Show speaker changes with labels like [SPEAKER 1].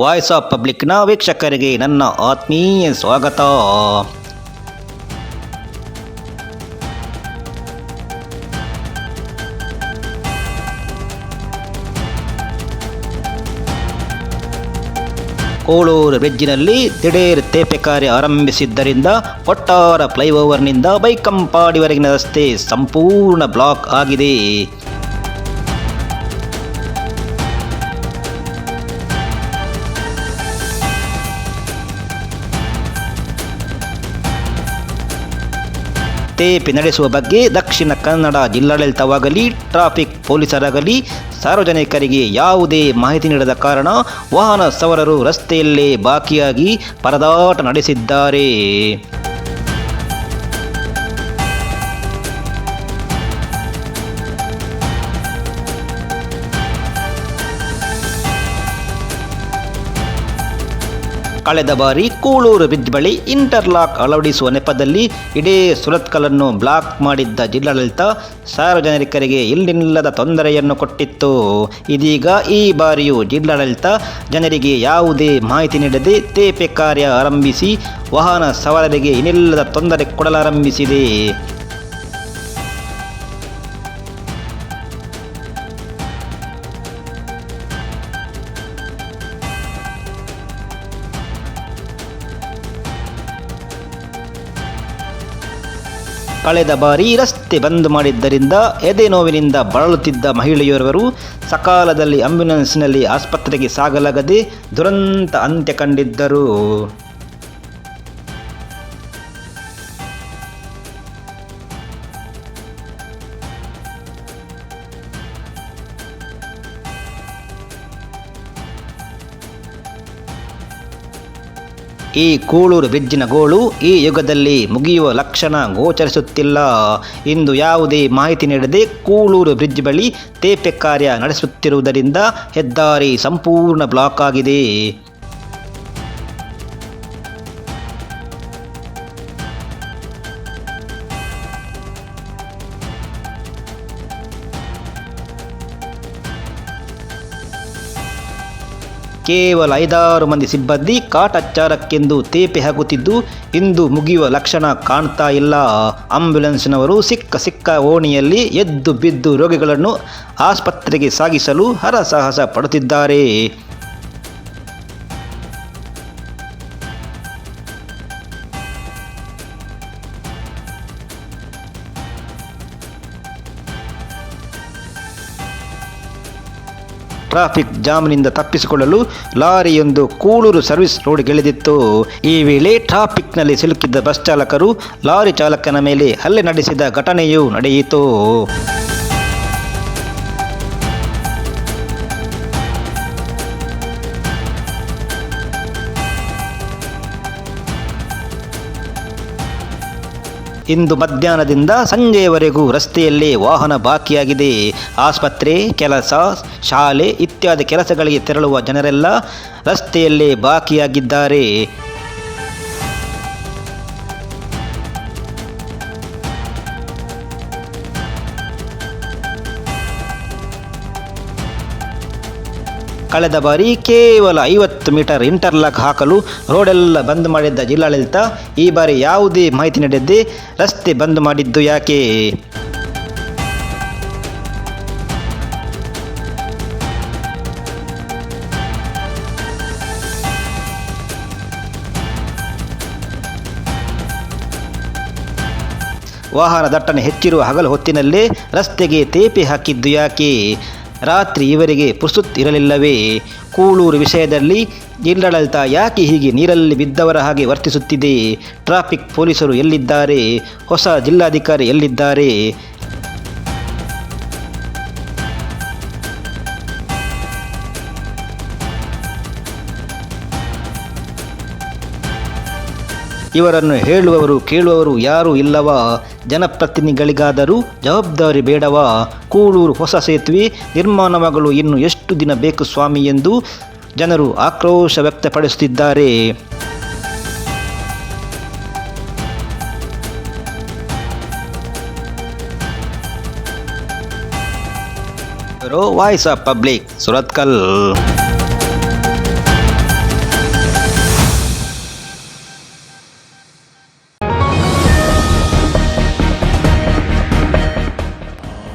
[SPEAKER 1] Voice of ಪಬ್ಲಿಕ್ನ ವೀಕ್ಷಕರಿಗೆ ನನ್ನ ಆತ್ಮೀಯ ಸ್ವಾಗತ. ಕೋಳೂರು ಬ್ರಿಡ್ಜಿನಲ್ಲಿ ದಿಢೀರ್ ತೇಪೆ ಕಾರ್ಯ ಆರಂಭಿಸಿದ್ದರಿಂದ ಒಟ್ಟಾರ ಫ್ಲೈಓವರ್ನಿಂದ ಬೈಕಂಪಾಡಿವರೆಗಿನ ರಸ್ತೆ ಸಂಪೂರ್ಣ ಬ್ಲಾಕ್ ಆಗಿದೆ. ನಡೆಸುವ ಬಗ್ಗೆ ದಕ್ಷಿಣ ಕನ್ನಡ ಜಿಲ್ಲಾಡಳಿತವಾಗಲಿ, ಟ್ರಾಫಿಕ್ ಪೊಲೀಸರಾಗಲಿ, ಸಾರ್ವಜನಿಕರಿಗೆ ಯಾವುದೇ ಮಾಹಿತಿ ನೀಡದ ಕಾರಣ ವಾಹನ ಸವಾರರು ರಸ್ತೆಯಲ್ಲೇ ಬಾಕಿಯಾಗಿ ಪರದಾಟ ನಡೆಸಿದ್ದಾರೆ. ಕಳೆದ ಬಾರಿ ಕೂಳೂರು ಬ್ರಿಡ್ಜ್ ಬಳಿ ಇಂಟರ್ಲಾಕ್ ಅಳವಡಿಸುವ ನೆಪದಲ್ಲಿ ಇಡೀ ಸುರತ್ಕಲನ್ನು ಬ್ಲಾಕ್ ಮಾಡಿದ್ದ ಜಿಲ್ಲಾಡಳಿತ ಸಾರ್ವಜನಿಕರಿಗೆ ಇಲ್ಲಿಲ್ಲದ ತೊಂದರೆಯನ್ನು ಕೊಟ್ಟಿತ್ತು. ಇದೀಗ ಈ ಬಾರಿಯೂ ಜಿಲ್ಲಾಡಳಿತ ಜನರಿಗೆ ಯಾವುದೇ ಮಾಹಿತಿ ನೀಡದೆ ತೇಪೆ ಕಾರ್ಯ ಆರಂಭಿಸಿ ವಾಹನ ಸವಾರರಿಗೆ ಇನ್ನಿಲ್ಲದ ತೊಂದರೆ ಕೊಡಲಾರಂಭಿಸಿದೆ. ಕಳೆದ ಬಾರಿ ರಸ್ತೆ ಬಂದ್ ಮಾಡಿದ್ದರಿಂದ ಎದೆ ನೋವಿನಿಂದ ಬಳಲುತ್ತಿದ್ದ ಮಹಿಳೆಯೋರ್ವರು ಸಕಾಲದಲ್ಲಿ ಆಂಬ್ಯುಲೆನ್ಸ್ನಲ್ಲಿ ಆಸ್ಪತ್ರೆಗೆ ಸಾಗಲಾಗದೆ ದುರಂತ ಅಂತ್ಯ ಕಂಡಿದ್ದರು. ಈ ಕೂಳೂರು ಬ್ರಿಡ್ಜಿನ ಗೋಳು ಈ ಯುಗದಲ್ಲಿ ಮುಗಿಯುವ ಲಕ್ಷಣ ಗೋಚರಿಸುತ್ತಿಲ್ಲ. ಇಂದು ಯಾವುದೇ ಮಾಹಿತಿ ನೀಡದೆ ಕೂಳೂರು ಬ್ರಿಡ್ಜ್ ಬಳಿ ತೇಪೆ ಕಾರ್ಯ ನಡೆಸುತ್ತಿರುವುದರಿಂದ ಹೆದ್ದಾರಿ ಸಂಪೂರ್ಣ ಬ್ಲಾಕ್ ಆಗಿದೆ. ಕೇವಲ ಐದಾರು ಮಂದಿ ಸಿಬ್ಬಂದಿ ಕಾಟಚಾರಕ್ಕೆಂದು ತೇಪೆ ಹಾಕುತ್ತಿದ್ದು ಇಂದು ಮುಗಿಯುವ ಲಕ್ಷಣ ಕಾಣ್ತಾ ಇಲ್ಲ. ಆಂಬ್ಯುಲೆನ್ಸ್ನವರು ಸಿಕ್ಕ ಸಿಕ್ಕ ಓಣಿಯಲ್ಲಿ ಎದ್ದು ಬಿದ್ದು ರೋಗಿಗಳನ್ನು ಆಸ್ಪತ್ರೆಗೆ ಸಾಗಿಸಲು ಹರಸಾಹಸ ಪಡುತ್ತಿದ್ದಾರೆ. ಟ್ರಾಫಿಕ್ ಜಾಮ್ನಿಂದ ತಪ್ಪಿಸಿಕೊಳ್ಳಲು ಲಾರಿಯೊಂದು ಕೂಳೂರು ಸರ್ವಿಸ್ ರೋಡ್ಗಿಳಿದಿತ್ತು ಈ ವೇಳೆ ಟ್ರಾಫಿಕ್ನಲ್ಲಿ ಸಿಲುಕಿದ್ದ ಬಸ್ ಚಾಲಕರು ಲಾರಿ ಚಾಲಕನ ಮೇಲೆ ಹಲ್ಲೆ ನಡೆಸಿದ ಘಟನೆಯೂ ನಡೆಯಿತು. ಇಂದು ಮಧ್ಯಾಹ್ನದಿಂದ ಸಂಜೆಯವರೆಗೂ ರಸ್ತೆಯಲ್ಲಿ ವಾಹನ ಬಾಕಿಯಾಗಿದೆ. ಆಸ್ಪತ್ರೆ, ಕೆಲಸ, ಶಾಲೆ ಇತ್ಯಾದಿ ಕೆಲಸಗಳಿಗೆ ತೆರಳುವ ಜನರೆಲ್ಲ ರಸ್ತೆಯಲ್ಲೇ ಬಾಕಿಯಾಗಿದ್ದಾರೆ. ಕಳೆದ ಬಾರಿ ಕೇವಲ ಐವತ್ತು ಮೀಟರ್ ಇಂಟರ್ಲಾಕ್ ಹಾಕಲು ರೋಡೆಲ್ಲ ಬಂದ್ ಮಾಡಿದ್ದ ಜಿಲ್ಲಾಡಳಿತ ಈ ಬಾರಿ ಯಾವುದೇ ಮಾಹಿತಿ ನೀಡದೆ ರಸ್ತೆ ಬಂದ್ ಮಾಡಿದ್ದು ಯಾಕೆ? ವಾಹನ ದಟ್ಟಣೆ ಹೆಚ್ಚಿರುವ ಹಗಲು ಹೊತ್ತಿನಲ್ಲೇ ರಸ್ತೆಗೆ ತೇಪೆ ಹಾಕಿದ್ದು ಯಾಕೆ? ರಾತ್ರಿ ಇವರಿಗೆ ಪುರ್ಸುತ್ ಇರಲಿಲ್ಲವೇ? ಕೂಳೂರು ವಿಷಯದಲ್ಲಿ ಜಿಲ್ಲಾಡಳಿತ ಯಾಕೆ ಹೀಗೆ ನೀರಲ್ಲಿ ಬಿದ್ದವರ ಹಾಗೆ ವರ್ತಿಸುತ್ತಿದೆ? ಟ್ರಾಫಿಕ್ ಪೊಲೀಸರು ಎಲ್ಲಿದ್ದಾರೆ? ಹೊಸ ಜಿಲ್ಲಾಧಿಕಾರಿ ಎಲ್ಲಿದ್ದಾರೆ? ಇವರನ್ನು ಹೇಳುವವರು ಕೇಳುವವರು ಯಾರೂ ಇಲ್ಲವಾ? ಜನಪ್ರತಿನಿಧಿಗಳಿಗಾದರೂ ಜವಾಬ್ದಾರಿ ಬೇಡವಾ? ಕೂಳೂರು ಹೊಸ ಸೇತುವೆ ನಿರ್ಮಾಣವಾಗಲು ಇನ್ನು ಎಷ್ಟು ದಿನ ಬೇಕು ಸ್ವಾಮಿ ಎಂದು ಜನರು ಆಕ್ರೋಶ ವ್ಯಕ್ತಪಡಿಸುತ್ತಿದ್ದಾರೆ. Voice of public, Surathkal.